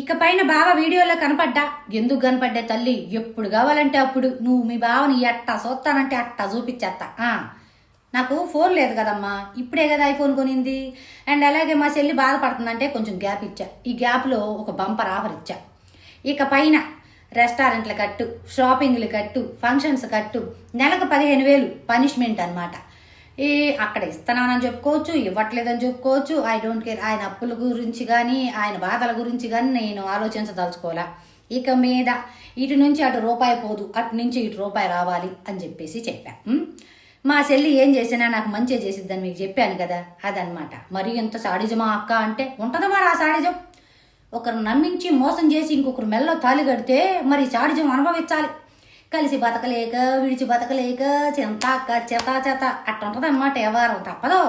ఇక పైన బావ వీడియోలో కనపడ్డా. ఎందుకు కనపడ్డా తల్లి? ఎప్పుడు కావాలంటే అప్పుడు. నువ్వు మీ బావని ఎట్టా చూస్తానంటే అట్టా చూపించేస్తా నాకు ఫోన్ లేదు కదమ్మా. ఇప్పుడే కదా ఐఫోన్ కొనింది. అండ్ అలాగే మా చెల్లి బాధపడుతుందంటే కొంచెం గ్యాప్ ఇచ్చా. ఈ గ్యాప్లో ఒక బంపర్ ఆఫర్ ఇచ్చా. ఇక పైన రెస్టారెంట్ల కట్టు షాపింగ్లు కట్టు ఫంక్షన్స్ కట్టు నెలకు పదిహేను వేలు పనిష్మెంట్ అనమాట ఈ అక్కడ ఇస్తున్నానని చెప్పుకోవచ్చు ఇవ్వట్లేదని చెప్పుకోవచ్చు. ఐ డోంట్ కేర్ ఆయన అప్పుల గురించి కానీ ఆయన బాధల గురించి కానీ నేను ఆలోచించదలుచుకోవాలా? ఇక మీద ఇటు నుంచి అటు రూపాయి పోదు అటు నుంచి ఇటు రూపాయి రావాలి అని చెప్పేసి చెప్పా. మా చెల్లి ఏం చేసినా నాకు మంచిగా చేసిద్దని మీకు చెప్పాను కదా? అదనమాట మరి ఎంత సాడిజమా అక్క అంటే ఉంటుందా మరి ఆ సాడిజం? ఒకరు నమ్మించి మోసం చేసి ఇంకొకరు మెల్ల తాలి కడితే మరి సాడిజం అనుభవించాలి. కలిసి బతకలేక విడిచి బతకలేక చింత అక్క చెత చెత అట్ట ఉంటుంది అనమాట వ్యవహారం తప్పదు.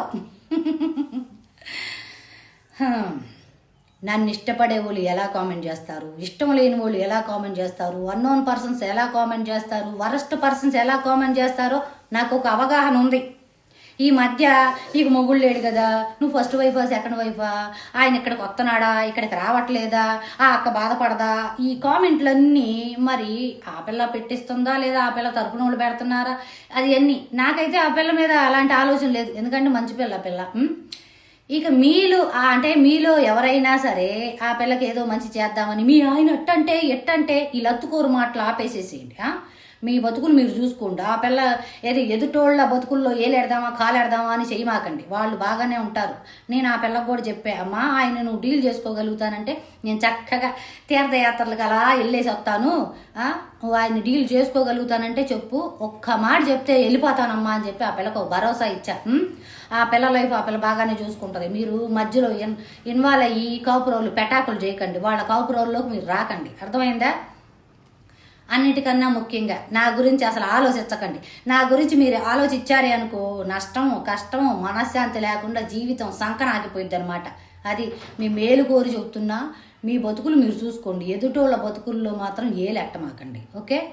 నన్ను ఇష్టపడే వాళ్ళు ఎలా కామెంట్ చేస్తారు? ఇష్టం లేని వాళ్ళు ఎలా కామెంట్ చేస్తారు? అన్నోన్ పర్సన్స్ ఎలా కామెంట్ చేస్తారు? వరస్ట్ పర్సన్స్ ఎలా కామెంట్ చేస్తారో నాకు ఒక అవగాహన ఉంది. ఈ మధ్య నీకు మొగుడు లేడు కదా నువ్వు ఫస్ట్ వైఫా సెకండ్ వైఫా ఆయన ఇక్కడికి వస్తున్నాడా? ఇక్కడికి రావట్లేదా? ఆ అక్క బాధపడదా? ఈ కామెంట్లన్నీ మరి ఆ పిల్ల పెట్టిస్తుందా లేదా? ఆ పిల్ల తరపున వాళ్ళు పెడుతున్నారా? అది అన్ని. నాకైతే ఆ పిల్ల మీద అలాంటి ఆలోచన లేదు. ఎందుకంటే మంచి పిల్ల పిల్ల. ఇక మీలు అంటే మీలో ఎవరైనా సరే ఆ పిల్లకి ఏదో మంచి చేద్దామని మీ ఆయన ఎట్టంటే ఎట్టంటే ఈ లత్తుకూరు మాటలు ఆపేసేసేయండి మీ బతుకులు మీరు చూసుకోండి. ఆ పిల్ల ఏది ఎదుటోళ్ళ బతుకుల్లో ఏలేడదామా కాలేడదామా అని చేయమాకండి వాళ్ళు బాగానే ఉంటారు. నేను ఆ పిల్లకు కూడా చెప్పా అమ్మా ఆయన నువ్వు డీల్ చేసుకోగలుగుతానంటే నేను చక్కగా తీర్థయాత్రలకు అలా వెళ్ళేసి వస్తాను. నువ్వు ఆయన డీల్ చేసుకోగలుగుతానంటే చెప్పు. ఒక్క మాట చెప్తే వెళ్ళిపోతానమ్మా అని చెప్పి ఆ పిల్లకు భరోసా ఇచ్చా. ఆ పిల్ల లైఫ్ ఆ పిల్ల బాగానే చూసుకుంటుంది. మీరు మధ్యలో ఇన్ ఇన్వాల్వ్ అయ్యి కాపురోళ్ళు పెటాకులు చేయకండి. వాళ్ళ కాపురోల్లోకి మీరు రాకండి. అర్థమైందా? అన్నిటికన్నా ముఖ్యంగా నా గురించి అసలు ఆలోచించకండి. నా గురించి మీరు ఆలోచించారే అనుకో నష్టము కష్టము మనశ్శాంతి లేకుండా జీవితం సంకనాగిపోయింది అనమాట అది మీ మేలు కోరి చెబుతున్నా మీ బతుకులు మీరు చూసుకోండి. ఎదుటోళ్ళ బతుకుల్లో మాత్రం ఏ లెట్టమాకండి ఓకే?